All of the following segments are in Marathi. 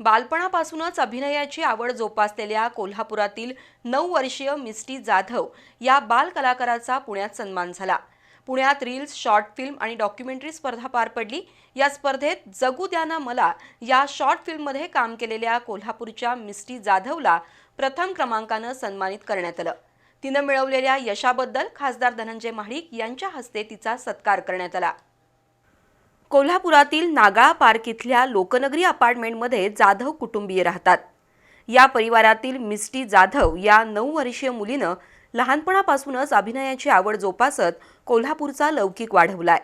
बालपणापासूनच अभिनयाची आवड जोपासलेल्या कोल्हापुरातील नऊ वर्षीय मिस्टी जाधव या बालकलाकाराचा पुण्यात सन्मान झाला. पुण्यात रील्स शॉर्ट फिल्म आणि डॉक्युमेंटरी स्पर्धा पार पडली. या स्पर्धेत जगू द्याना मला या शॉर्ट फिल्ममध्ये काम केलेल्या कोल्हापूरच्या मिस्टी जाधवला प्रथम क्रमांकानं सन्मानित करण्यात आलं. तिनं मिळवलेल्या यशाबद्दल खासदार धनंजय महाडिक यांच्या हस्ते तिचा सत्कार करण्यात आला. कोल्हापुरातील नागाळा पार्क इथल्या लोकनगरी अपार्टमेंटमध्ये जाधव कुटुंबीय राहतात. या परिवारातील मिस्टी जाधव या नऊ वर्षीय मुलीनं लहानपणापासूनच अभिनयाची आवड जोपासत कोल्हापूरचा लौकिक वाढवलाय.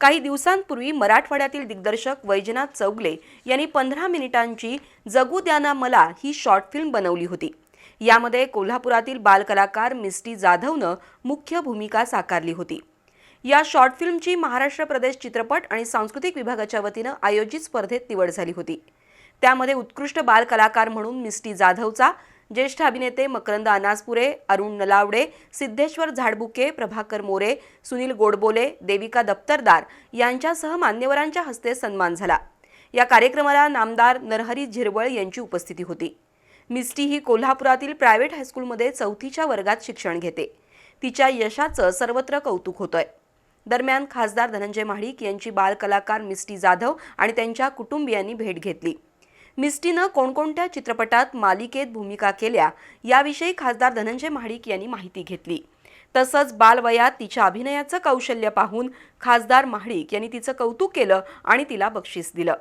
काही दिवसांपूर्वी मराठवाड्यातील दिग्दर्शक वैजनाथ चौगले यांनी पंधरा मिनिटांची जगू द्याना मला ही शॉर्ट फिल्म बनवली होती. यामध्ये कोल्हापुरातील बालकलाकार मिस्टी जाधवनं मुख्य भूमिका साकारली होती. या शॉर्ट फिल्मची महाराष्ट्र प्रदेश चित्रपट आणि सांस्कृतिक विभागाच्या वतीनं आयोजित स्पर्धेत निवड झाली होती. त्यामध्ये उत्कृष्ट बाल कलाकार म्हणून मिस्टी जाधवचा ज्येष्ठ अभिनेते मकरंद अनासपुरे अरुण नलावडे सिद्धेश्वर झाडबुके प्रभाकर मोरे सुनील गोडबोले देविका दप्तरदार यांच्यासह मान्यवरांच्या हस्ते सन्मान झाला. या कार्यक्रमाला नामदार नरहरी झिरवळ यांची उपस्थिती होती. मिस्टी ही कोल्हापुरातील प्रायव्हेट हायस्कूलमध्ये चौथीच्या वर्गात शिक्षण घेते. तिच्या यशाचं सर्वत्र कौतुक होतंय. दरम्यान खासदार धनंजय महाडिक यांची बालकलाकार मिस्टी जाधव आणि त्यांच्या कुटुंबियांनी भेट घेतली. मिस्टीनं कोणकोणत्या चित्रपटात मालिकेत भूमिका केल्या याविषयी खासदार धनंजय महाडिक यांनी माहिती घेतली. तसंच बालवयात तिच्या अभिनयाचं कौशल्य पाहून खासदार महाडिक यांनी तिचं कौतुक केलं आणि तिला बक्षीस दिलं.